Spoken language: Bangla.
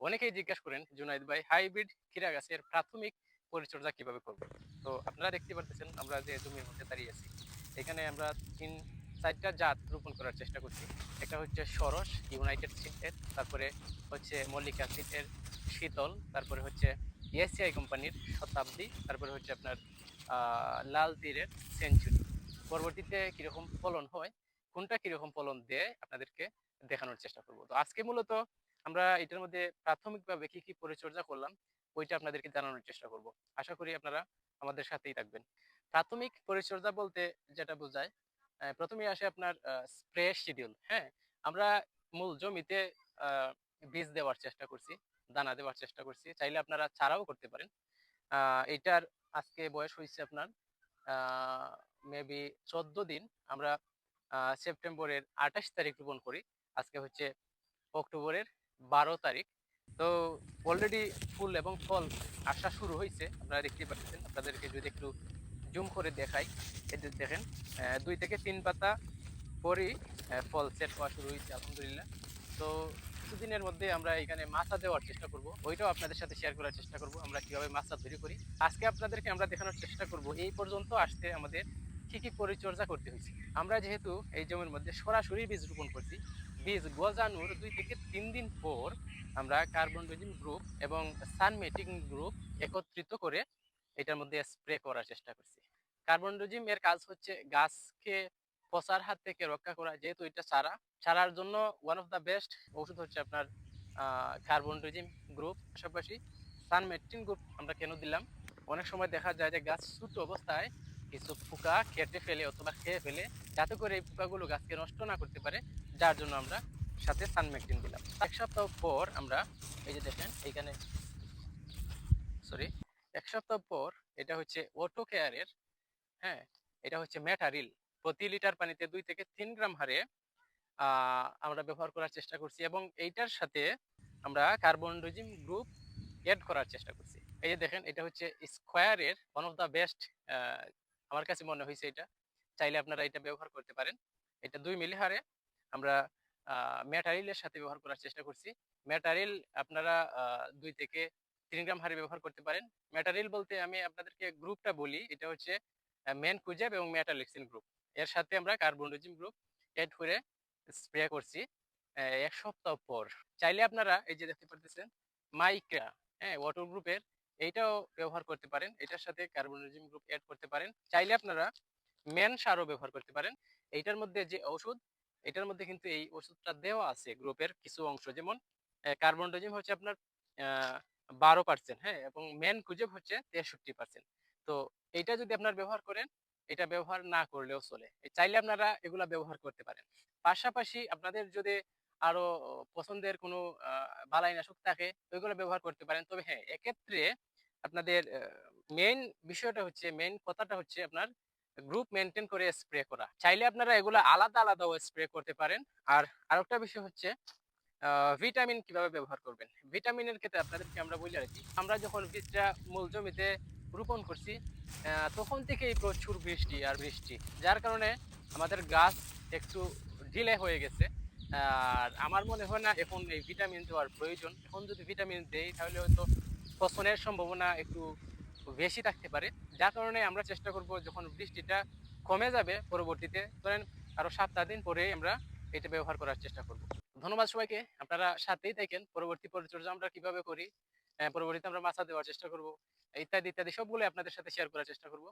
অনেকেই জিজ্ঞাসা করেন, জুনাইদ ভাই, হাইব্রিড ক্ষীরা গাছের প্রাথমিক পরিচর্যা কীভাবে করব? তো আপনারা দেখতে পারতেছেন, আমরা যে জমির মধ্যে দাঁড়িয়ে আছি, এখানে আমরা তিন, চারটা জাত রোপণ করার চেষ্টা করছি। একটা হচ্ছে সরস, ইউনাইটেড সিটের তারপরে হচ্ছে মল্লিকা সিটের শীতল, তারপরে হচ্ছে এসিআই কোম্পানির শতাব্দী, তারপরে হচ্ছে আপনার লাল তীরের সেঞ্চুরি। পরবর্তীতে কীরকম ফলন হয়, কোনটা কীরকম ফলন দেয়, আপনাদেরকে দেখানোর চেষ্টা করব। তো আজকে মূলত আমরা এটার মধ্যে প্রাথমিকভাবে কি কি পরিচর্যা করলাম, ওইটা আপনাদেরকে জানানোর চেষ্টা করব। আশা করি আপনারা আমাদের সাথেই থাকবেন। প্রাথমিক পরিচর্যা বলতে যেটা বোঝায় প্রথমে আসে আপনার স্প্রে শিডিউল। হ্যাঁ আমরা মূল জমিতে বীজ দেওয়ার চেষ্টা করছি, দানা দেওয়ার চেষ্টা করছি। চাইলে আপনারা ছাড়াও করতে পারেন। এটার আজকে বয়স হয়েছে আপনার মেবি চোদ্দ দিন। আমরা সেপ্টেম্বরের আঠাশ তারিখ রোপণ করি। আজকে হচ্ছে অক্টোবরের বারো তারিখ। তো অলরেডি ফুল এবং ফল আসা শুরু হয়েছে, আপনারা দেখতে পাচ্ছেন। আপনাদেরকে যদি একটু জুম করে দেখাই যে দেখেন দুই থেকে তিন পাতা পরই ফল সেট হওয়া শুরু হয়েছে, আলহামদুলিল্লাহ। তো কিছুদিনের মধ্যে আমরা এখানে মাছা দেওয়ার চেষ্টা করব। ওইটাও আপনাদের সাথে শেয়ার করার চেষ্টা করব, আমরা কীভাবে মাছা তৈরি করি। আজকে আপনাদেরকে আমরা দেখানোর চেষ্টা করব, এই পর্যন্ত আসতে আমাদের কী কী পরিচর্যা করতে হয়েছে। আমরা যেহেতু এই জমির মধ্যে সরাসরি বীজ রোপণ করছি বীজ গজানোর দুই থেকে তিন দিন পর আমরা কার্বন ডোজিন গ্রুপ এবং সানমেটিং গ্রুপ একত্রিত করে এটার মধ্যে স্প্রে করার চেষ্টা করছি। কার্বন ডোজিম এর কাজ হচ্ছে গাছকে পচার হাত থেকে রক্ষা করা, যেহেতু এটা চারা সারার জন্য ওয়ান অফ দ্য বেস্ট ওষুধ হচ্ছে আপনার কার্বন ডোজিম গ্রুপ পাশাপাশি সানমেটিন গ্রুপ আমরা কেন দিলাম? অনেক সময় দেখা যায় যে গাছ ছোট অবস্থায় কিছু পোকা কেটে ফেলে অথবা খেয়ে ফেলে, যাতে করে এই পোকাগুলো গাছকে নষ্ট না করতে পারে, যার জন্য আমরা সাথে সানমেকটিন দিলাম। এক সপ্তাহ পর আমরা, এই যে দেখেন, এইখানে সরি এক সপ্তাহ পর এটা হচ্ছে অটো কেয়ারের হ্যাঁ এটা হচ্ছে ম্যাটারিল প্রতি লিটার পানিতে দুই থেকে তিন গ্রাম হারে আমরা ব্যবহার করার চেষ্টা করছি এবং এইটার সাথে আমরা কার্বন ডোজিম গ্রুপ এড করার চেষ্টা করছি। এই যে দেখেন, এটা হচ্ছে স্কোয়ারের ওয়ান অফ দ্য বেস্ট আমার কাছে মনে হয়েছে এটা। চাইলে আপনারা এটা ব্যবহার করতে পারেন। এটা দুই মিলি হারে আমরা ম্যাটারিলের সাথে ব্যবহার করার চেষ্টা করছি। ম্যাটারিল আপনারা দুই থেকে তিন গ্রাম হারে ব্যবহার করতে পারেন। ম্যাটারিল বলতে আমি আপনাদেরকে গ্রুপটা বলি। এটা হচ্ছে মেন কুজাব এবং মেটালিক্সিন গ্রুপ। এর সাথে আমরা কার্বনডোজিম গ্রুপ এড করে স্প্রে করছি এক সপ্তাহ পর। চাইলে আপনারা, এই যে দেখতে পারতেছেন, মাইক্রা হ্যাঁ ওয়াটার গ্রুপের এইটাও ব্যবহার করতে পারেন। এটার সাথে কার্বনডোজিম গ্রুপ এড করতে পারেন। চাইলে আপনারা মেন সারও ব্যবহার করতে পারেন। এইটার মধ্যে যে ওষুধ এটার মধ্যে কিন্তু এই ওষুধটা দেওয়া আছে গ্রুপের কিছু অংশ। যেমন কার্বনডোজিম হচ্ছে আপনার বারো পার্সেন্ট হ্যাঁ? এবং মেন কুজেব হচ্ছে তেষট্টি পার্সেন্ট তো এইটা যদি আপনার ব্যবহার করেন, এটা ব্যবহার না করলেও চলে। চাইলে আপনারা এগুলা ব্যবহার করতে পারেন। পাশাপাশি আপনাদের যদি আরও পছন্দের কোনো বালাইনাশক থাকে, ওইগুলো ব্যবহার করতে পারেন। তবে হ্যাঁ এক্ষেত্রে আপনাদের মেইন বিষয়টা হচ্ছে মেইন কথাটা হচ্ছে আপনার গ্রুপ মেনটেন করে স্প্রে করা। চাইলে আপনারা এগুলো আলাদা আলাদাও স্প্রে করতে পারেন। আর আরেকটা বিষয় হচ্ছে ভিটামিন কীভাবে ব্যবহার করবেন? ভিটামিনের ক্ষেত্রে আপনাদেরকে আমরা বলে রাখি, আমরা যখন বীজটা মূল জমিতে রোপণ করছি তখন থেকেই প্রচুর বৃষ্টি আর বৃষ্টি। যার কারণে আমাদের গাছ একটু ঢিলে হয়ে গেছে। আর আমার মনে হয় না এখন এই ভিটামিন দেওয়ার প্রয়োজন। এখন যদি ভিটামিন দেই, তাহলে হয়তো ফসলের সম্ভাবনা একটু বেশি থাকতে পারে। যার কারণে আমরা চেষ্টা করব যখন বৃষ্টিটা কমে যাবে পরবর্তীতে, ধরেন আরও সাত আট দিন পরে আমরা এটা ব্যবহার করার চেষ্টা করব। ধন্যবাদ সবাইকে। আপনারা সাথেই থাকেন। পরবর্তী পরিচর্যা আমরা কীভাবে করি পরবর্তীতে আমরা মাছা দেওয়ার চেষ্টা করব, ইত্যাদি ইত্যাদি সবগুলো আপনাদের সাথে শেয়ার করার চেষ্টা করব।